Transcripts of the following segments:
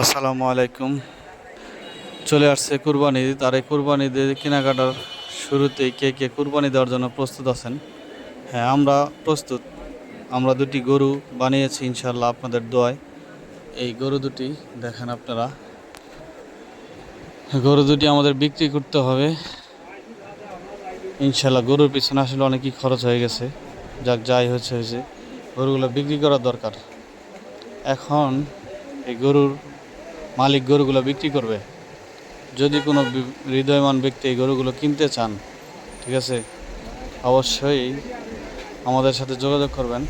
আসসালামু আলাইকুম। চলে আসছে কুরবানি ঈদ। আর এই কুরবানি ঈদের কেনাকাটার শুরুতেই কে কে কুরবানি দেওয়ার জন্য প্রস্তুত আছেন? হ্যাঁ আমরা প্রস্তুত। আমরা দুটি গরু বানিয়েছি ইনশাল্লাহ আপনাদের দোয়ায়। এই গরু দুটি দেখেন আপনারা। গরু দুটি আমাদের বিক্রি করতে হবে। ইনশাল্লাহ গরুর পিছনে আসলে অনেকই খরচ হয়ে গেছে। যাক, যাই হয়েছে হয়েছে। গরুগুলো বিক্রি করা দরকার। এখন এই গরুর মালিক গরুগুলো বিক্রি করবে। যদি কোনো হৃদয়মান ব্যক্তি এই গরুগুলো কিনতে চান, ঠিক আছে, অবশ্যই আমাদের সাথে যোগাযোগ করবেন।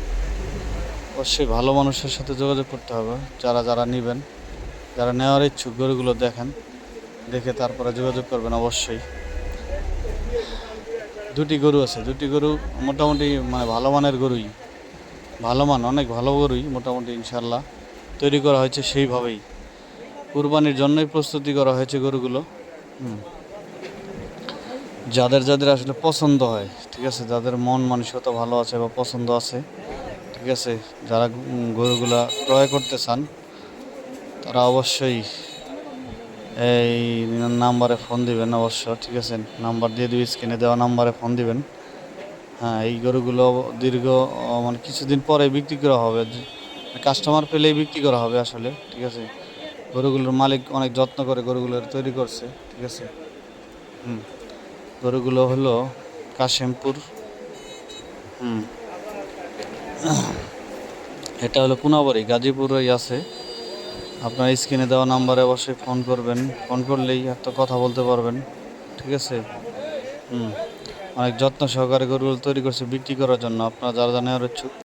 অবশ্যই ভালো মানুষের সাথে যোগাযোগ করতে হবে, যারা যারা নেবেন, যারা নেওয়ার ইচ্ছুক গরুগুলো দেখেন, দেখে তারপরে যোগাযোগ করবেন অবশ্যই। দুটি গরু আছে, দুটি গরু মোটামুটি মানে ভালো মানের গরুই। ভালো মান, অনেক ভালো গরুই মোটামুটি ইনশাল্লাহ তৈরি করা হয়েছে সেইভাবেই। কুরবানির জন্যই প্রস্তুতি করা হয়েছে গরুগুলো। যাদের যাদের আসলে পছন্দ হয়, ঠিক আছে, যাদের মন মানসিকতা ভালো আছে বা পছন্দ আছে, ঠিক আছে, যারা গরুগুলা ক্রয় করতে চান, তারা অবশ্যই এই নাম্বারে ফোন দিবেন অবশ্য, ঠিক আছে, নাম্বার দিয়ে দিবি স্ক্রিনে দেওয়া নাম্বারে ফোন দিবেন হ্যাঁ এই গরুগুলো দীর্ঘ মানে কিছুদিন পরে বিক্রি করা হবে, কাস্টমার পেলেই বিক্রি করা হবে আসলে, ঠিক আছে গরুগুলোর মালিক অনেক যত্ন করে গরুগুলো তৈরি করছে, ঠিক আছে? হুম। গরুগুলো হলো কাশিমপুর, হুম। এটা হলো পুনাবাড়ি, গাজীপুরেই আছে। আপনার স্ক্রিনে দেওয়া নাম্বারে অবশ্যই ফোন করবেন। ফোন করলেই একটা কথা বলতে পারবেন, ঠিক আছে? হুম। অনেক যত্ন সহকারে গরুগুলো তৈরি করছে, বিক্রি করার জন্য। আপনারা যারা জানেন আর ইচ্ছুক